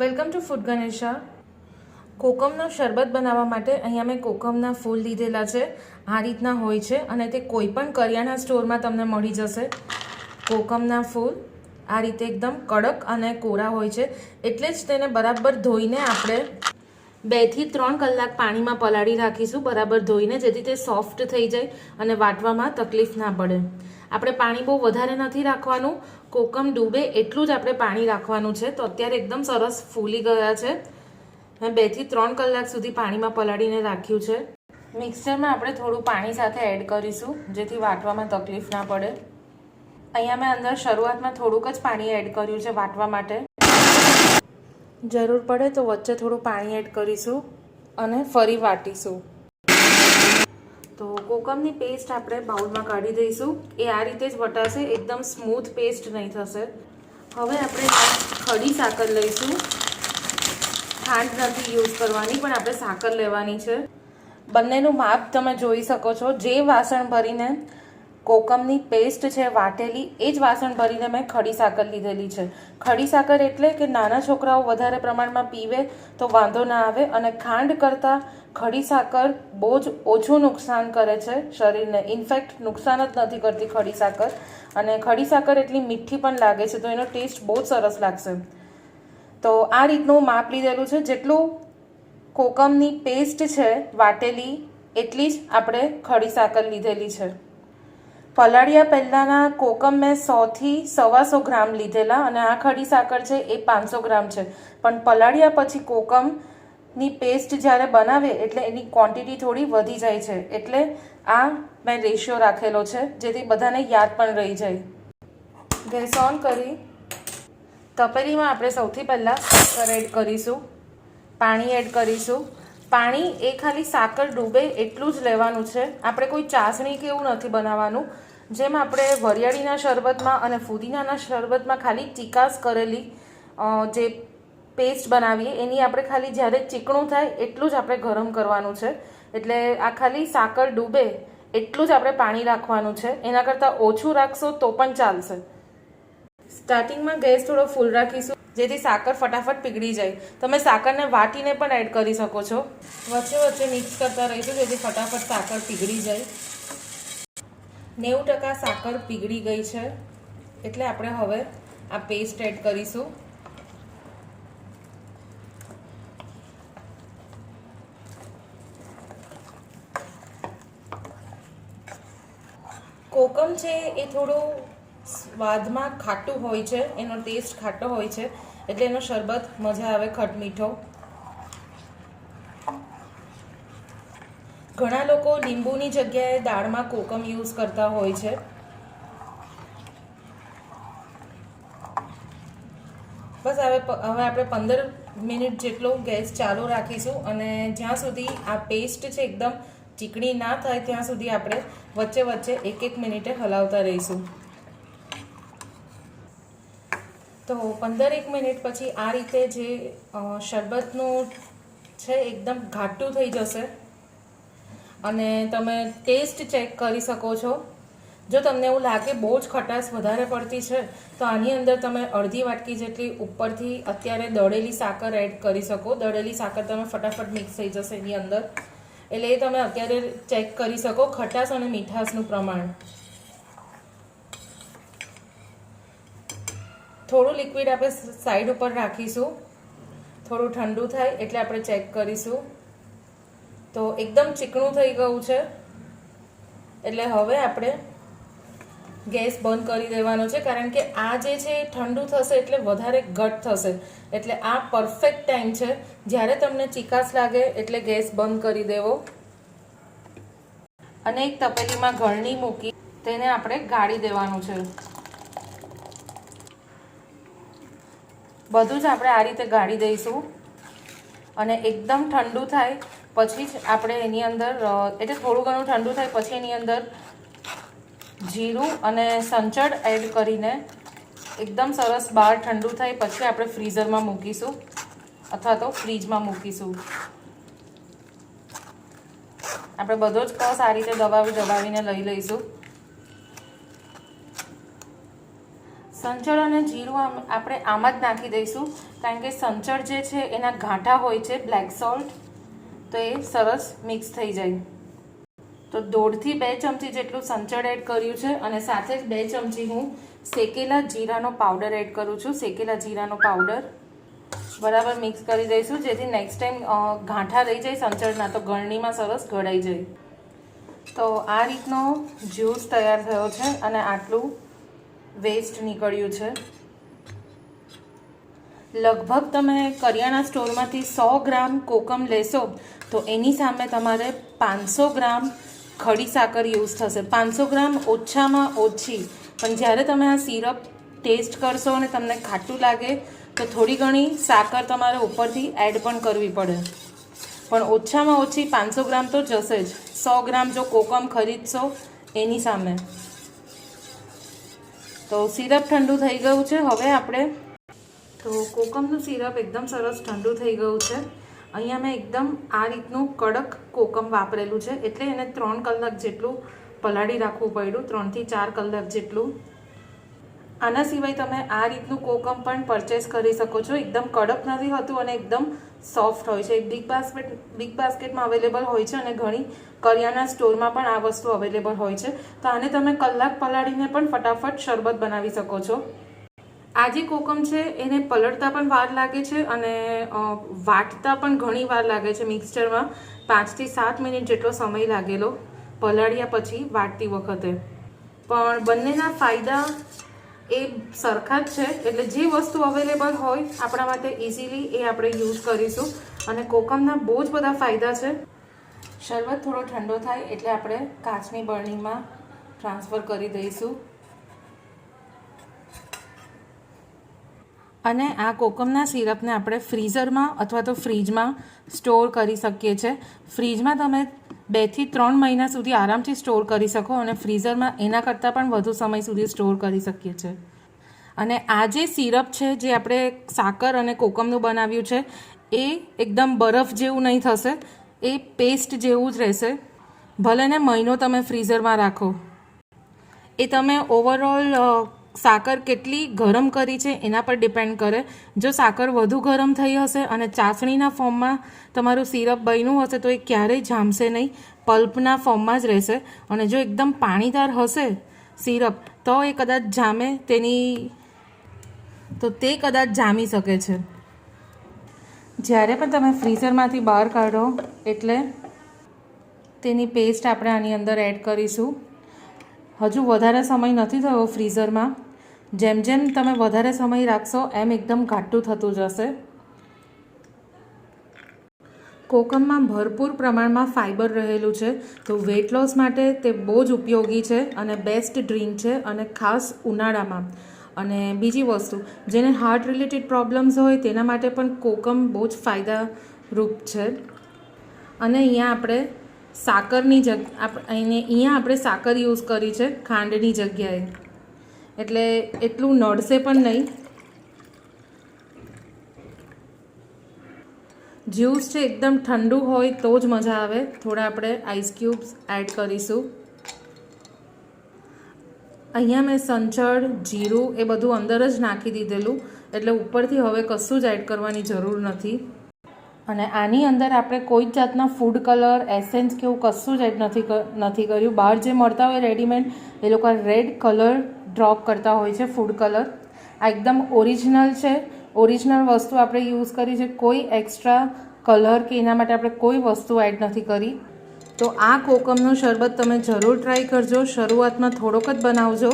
Welcome to food Ganesha. કોકમનો શરબત બનાવવા માટે અહીંયા મેં કોકમના ફૂલ લીધેલા છે. આ રીતના હોય છે અને તે કોઈ પણ કરિયાણા સ્ટોરમાં તમને મળી જશે. કોકમના ફૂલ આ રીતે એકદમ કડક અને કોરા હોય છે. એટલે જ તેને બરાબર ધોઈને આપણે બેથી ત્રણ કલાક પાણીમાં પલાળી રાખીશું, બરાબર ધોઈને, જેથી તે સોફ્ટ થઈ જાય અને વાટવામાં તકલીફ ના પડે. આપણે પાણી બહુ વધારે નથી રાખવાનું. કોકમ ડૂબે એટલું જ આપણે પાણી રાખવાનું છે. તો અત્યારે એકદમ સરસ ફૂલી ગયા છે. મેં બેથી ત્રણ કલાક સુધી પાણીમાં પલાળીને રાખ્યું છે. મિક્સરમાં આપણે થોડું પાણી સાથે એડ કરીશું, જેથી વાટવામાં તકલીફ ના પડે. અહીંયા મેં અંદર શરૂઆતમાં થોડુંક જ પાણી એડ કર્યું છે વાટવા માટે. જરૂર પડે તો વચ્ચે થોડું પાણી એડ કરીશું અને ફરી વાટીશું. તો કોકમની પેસ્ટ આપણે બાઉલમાં કાઢી દઈશું. એ આ રીતે જ વટાશે, એકદમ સ્મૂથ પેસ્ટ નહીં થશે. હવે આપણે ખડી સાકર લઈશું. ખાંડ નથી યુઝ કરવાની, પણ આપણે સાકર લેવાની છે. બંનેનું માપ તમે જોઈ શકો છો. જે વાસણ ભરીને કોકમની પેસ્ટ છે, વાટેલી, એ જ વાસણ ભરીને મેં ખડી સાકર લીધેલી છે. ખડી સાકર એટલે કે નાના છોકરાઓ વધારે પ્રમાણમાં પીવે તો વાંધો ના આવે અને ખાંડ કરતાં ખડી સાકર બહુ જ ઓછું નુકસાન કરે છે શરીરને. ઇનફેક્ટ નુકસાન જ નથી કરતી ખડી સાકર. અને ખડી સાકર એટલી મીઠી પણ લાગે છે તો એનો ટેસ્ટ બહુ જ સરસ લાગશે. તો આ રીતનું માપ લીધેલું છે. જેટલું કોકમની પેસ્ટ છે, વાટેલી, એટલી જ આપણે ખડી સાકર લીધેલી છે. પલાળિયા પહેલાંના કોકમ મેં સોથી સવાસો ગ્રામ લીધેલા અને આ ખડી સાકર છે એ પાંચસો ગ્રામ છે. પણ પલાળિયા પછી કોકમની પેસ્ટ જ્યારે બનાવે એટલે એની ક્વોન્ટિટી થોડી વધી જાય છે. એટલે આ મેં રેશિયો રાખેલો છે, જેથી બધાને યાદ પણ રહી જાય. ગેસ ઓન કરી. તપેલીમાં આપણે સૌથી પહેલાં સાકર એડ કરીશું, પાણી એડ કરીશું. પાણી એ ખાલી સાકર ડૂબે એટલું જ લેવાનું છે. આપણે કોઈ ચાસણી કે એવું નથી બનાવવાનું. જેમ આપણે વરિયાળીના શરબતમાં અને ફુદીનાના શરબતમાં ખાલી ચિકાસ કરેલી જે પેસ્ટ બનાવીએ, એની આપણે ખાલી જ્યારે ચીકણું થાય એટલું જ આપણે ગરમ કરવાનું છે. એટલે આ ખાલી સાકર ડૂબે એટલું જ આપણે પાણી રાખવાનું છે. એના કરતાં ઓછું રાખશો તો પણ ચાલશે. સ્ટાર્ટિંગમાં ગેસ થોડો ફૂલ રાખીશું. જેથી સાકર ફટાફટ પીગળી જાય. તમે સાકરને વાટીને પણ એડ કરી શકો છો. વચ્ચે વચ્ચે મિક્સ કરતા રહીશું જેથી ફટાફટ સાકર પીગળી જાય. નેવું ટકા સાકર પીગળી ગઈ છે. એટલે આપણે હવે આ પેસ્ટ એડ કરીશું. કોકમ છે એ થોડું સ્વાદમાં ખાટું હોય છે, એનો ટેસ્ટ ખાટો હોય છે, એટલે એનો શરબત મજા આવે ખટ મીઠો. ઘણા લોકો લીંબુની જગ્યાએ દાળમાં કોકમ યુઝ કરતા હોય છે. બસ હવે હવે આપણે પંદર મિનિટ જેટલો ગેસ ચાલુ રાખીશું અને જ્યાં સુધી આ પેસ્ટ છે એકદમ ચીકણી ના થાય ત્યાં સુધી આપણે વચ્ચે વચ્ચે એક એક મિનિટે હલાવતા રહીશું. તો પંદર એક મિનિટ પછી આ રીતે જે શરબતનું છે એકદમ ઘાટું થઈ જશે. અને તમે ટેસ્ટ ચેક કરી શકો છો. જો તમને એવું લાગે બહુ જ ખટાશ વધારે પડતી છે, તો આની અંદર તમે અડધી વાટકી જેટલી ઉપરથી અત્યારે દળેલી સાકર એડ કરી શકો. દળેલી સાકર તમે ફટાફટ મિક્સ થઈ જશે એની અંદર. એટલે એ તમે અત્યારે ચેક કરી શકો, ખટાશ અને મીઠાશનું પ્રમાણ. થોડું લિક્વિડ આપણે સાઈડ ઉપર રાખીશું. થોડું ઠંડુ થાય એટલે આપણે ચેક કરીશું. તો એકદમ ચીકણું થઈ ગયું છે. એટલે હવે આપણે ગેસ બંધ કરી દેવાનો છે. કારણ કે આ જે છે એ ઠંડુ થશે એટલે વધારે ઘટ થશે. એટલે આ પરફેક્ટ ટાઈમ છે. જ્યારે તમને ચિકાસ લાગે એટલે ગેસ બંધ કરી દેવો. અને એક તપેલીમાં ઘરણી મૂકી તેને આપણે ગાળી દેવાનું છે. બધું જ આપણે આ રીતે ગાળી દઈશું. અને એકદમ ઠંડુ થાય, પછી જ આપણે એની અંદર એટલે થોડું ઘણું ઠંડુ થાય, પછી એની અંદર જીરું અને સંચળ એડ કરીને એકદમ સરસ બહાર ઠંડુ થાય, પછી આપણે ફ્રીઝરમાં મૂકીશું. અથવા તો ફ્રીજમાં મૂકીશું. આપણે બધો જ કસ આ રીતે દબાવી દબાવીને લઈ લઈશું. સંચળ અને જીરું આપણે આમ જ નાખી દઈશું. કારણ કે સંચળ જે છે, એના ગાંઠા હોય છે બ્લેક સોલ્ટ તો એ સરસ મિક્સ થઈ જાય. તો દોઢથી બે ચમચી જેટલું સંચળ એડ કર્યું છે અને સાથે જ બે ચમચી હું શેકેલા જીરાનો પાવડર એડ કરું છું. શેકેલા જીરાનો પાવડર બરાબર મિક્સ કરી દઈશું. જેથી નેક્સ્ટ ટાઈમ ગાંઠા રહી જાય સંચળના, તો ગળણીમાં સરસ ગળાઈ જાય. તો આ રીતનો જ્યુસ તૈયાર થયો છે અને આટલું વેસ્ટ નીકળ્યું છે. લગભગ તમે કરિયાણા સ્ટોરમાંથી સો ગ્રામ કોકમ લેશો, તો એની સામે તમારે પાંચસો ગ્રામ ખડી સાકર યુઝ થશે. પાંચસો ગ્રામ ઓછામાં ઓછી, પણ જ્યારે તમે આ સિરપ ટેસ્ટ કરશો અને તમને ખાટું લાગે, તો થોડી ઘણી સાકર તમારે ઉપરથી એડ પણ કરવી પડે. પણ ઓછામાં ઓછી પાંચસો ગ્રામ તો જશે જ. સો ગ્રામ જો કોકમ ખરીદશો એની સામે. તો સિરપ ઠંડુ થઈ ગયું છે. હવે આપણે તો કોકમનું સિરપ એકદમ સરસ ઠંડુ થઈ ગયું છે. અહીંયા મેં એકદમ આ રીતનું કડક કોકમ વાપરેલું છે. એટલે એને ત્રણ કલાક જેટલું પલાળી રાખવું પડ્યું. ત્રણથી ચાર કલાક જેટલું. આના સિવાય તમે આ રીતનું કોકમ પણ પરચેસ કરી શકો છો. એકદમ કડક નથી હોતું અને એકદમ સોફ્ટ હોય છે. બિગ બાસ્કેટ બિગ બાસ્કેટમાં અવેલેબલ હોય છે અને ઘણી કરિયાના સ્ટોરમાં પણ આ વસ્તુ અવેલેબલ હોય છે. તો આને તમે કલાક પલાળીને પણ ફટાફટ શરબત બનાવી શકો છો. આ જે કોકમ છે, એને પલળતા પણ વાર લાગે છે અને વાટતા પણ ઘણી વાર લાગે છે મિક્સચરમાં પાંચથી સાત મિનિટ જેટલો સમય લાગેલો પલાળ્યા પછી વાટતી વખતે. પણ બંનેના ફાયદા એ સરખા જ છે. એટલે જે વસ્તુ અવેલેબલ હોય, આપણા માટે ઇઝીલી એ આપણે યુઝ કરીશું. અને કોકમના બહુ જ બધા ફાયદા છે. શરબત થોડો ઠંડો થાય, એટલે આપણે કાચની બરણીમાં ટ્રાન્સફર કરી દઈશું. અને આ કોકમના સિરપને આપણે ફ્રીઝરમાં અથવા તો ફ્રીજમાં સ્ટોર કરી શકીએ છીએ. ફ્રીજમાં તમે બેથી ત્રણ મહિના સુધી આરામથી સ્ટોર કરી શકો અને ફ્રીઝરમાં એના કરતાં પણ વધુ સમય સુધી સ્ટોર કરી શકીએ છીએ. અને આ જે સિરપ છે, જે આપણે સાકર અને કોકમનું બનાવ્યું છે, એ એકદમ બરફ જેવું નહીં થશે. એ પેસ્ટ જેવું જ રહેશે. ભલે ને મહિનો તમે ફ્રીઝરમાં રાખો. એ તમે ઓવરઓલ સાકર કેટલી ગરમ કરી છે એના પર ડિપેન્ડ કરે. જો સાકર વધુ ગરમ થઈ હશે અને ચાસણીના ફોર્મમાં તમારું સિરપ બન્યું હશે તો એ ક્યારેય જામશે નહીં. પલ્પના ફોર્મમાં જ રહેશે. અને જો એકદમ પાણીદાર હશે સિરપ, તો એ કદાચ જામે તેની, તો તે કદાચ જામી શકે છે. જ્યારે પણ તમે ફ્રીઝરમાંથી બહાર કાઢો એટલે તેની પેસ્ટ આપણે આની અંદર એડ કરીશું. હજુ વધારે સમય નથી થયો ફ્રીઝરમાં. જેમ જેમ તમે વધારે સમય રાખશો, એમ એકદમ ઘાટું થતું જશે. કોકમમાં ભરપૂર પ્રમાણમાં ફાઇબર રહેલું છે, તો વેટ લોસ માટે તે બહુ જ ઉપયોગી છે અને બેસ્ટ ડ્રિંક છે અને ખાસ ઉનાળામાં. અને બીજી વસ્તુ, જેને હાર્ટ રિલેટેડ પ્રોબ્લેમ્સ હોય તેના માટે પણ કોકમ બહુ જ ફાયદારૂપ છે. અને અહીંયા આપણે સાકરની જગ અહીંને અહીંયા આપણે સાકર યુઝ કરી છે, ખાંડની જગ્યાએ. એટલે એટલું નડશે પણ નહીં. જ્યુસ છે એકદમ ઠંડુ હોય તો જ મજા આવે. થોડા આપણે આઈસ ક્યુબ્સ એડ કરીશું. અહીંયા મેં સંચળ, જીરું એ બધું અંદર જ નાખી દીધેલું. એટલે ઉપરથી હવે કશું જ એડ કરવાની જરૂર નથી. અને આની અંદર આપણે કોઈ જ જાતના ફૂડ કલર એસેન્સ કે એવું કશું જ એડ નથી નથી કર્યું. બહાર જે મળતા હોય રેડીમેડ એ લોકો રેડ કલર ડ્રોપ કરતા હોય છે ફૂડ કલર આ એકદમ ઓરિજિનલ છે. ઓરિજિનલ વસ્તુ આપણે યુઝ કરી છે. કોઈ એક્સ્ટ્રા કલર કે એના માટે આપણે કોઈ વસ્તુ એડ નથી કરી. તો આ કોકમનું શરબત તમે જરૂર ટ્રાય કરજો. શરૂઆતમાં થોડોક જ બનાવજો.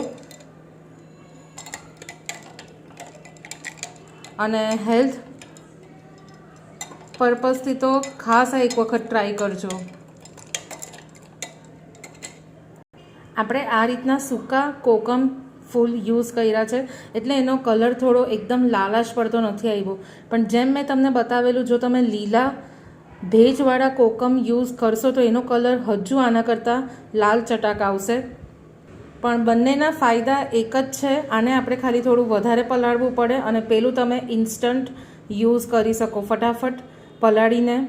અને હેલ્થ પર્પઝથી તો ખાસ એક વખત ટ્રાય કરજો. આપણે આ રીતના સૂકા કોકમ ફૂલ યુઝ કર્યા છે. એટલે એનો કલર થોડો એકદમ લાલાશ પડતો નથી આવ્યો. પણ જેમ મેં તમને બતાવેલું, જો તમે લીલા ભેજવાળા કોકમ યુઝ કરશો તો એનો કલર હજુ આના કરતાં લાલ ચટાક આવશે. પણ બંનેના ફાયદા એક જ છે. આને આપણે ખાલી થોડું વધારે પલાળવું પડે અને પેલું તમે ઇન્સ્ટન્ટ યુઝ કરી શકો. ફટાફટ પલાળીને,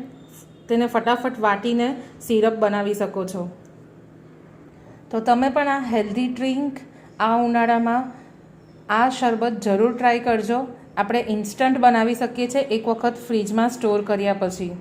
તેને ફટાફટ વાટીને સિરપ બનાવી શકો છો. તો તમે પણ આ હેલ્ધી ડ્રિંક આ ઉનાળામાં આ શરબત જરૂર ટ્રાય કરજો. આપણે ઇન્સ્ટન્ટ બનાવી શકીએ છીએ. એક વખત ફ્રીજમાં સ્ટોર કર્યા પછી.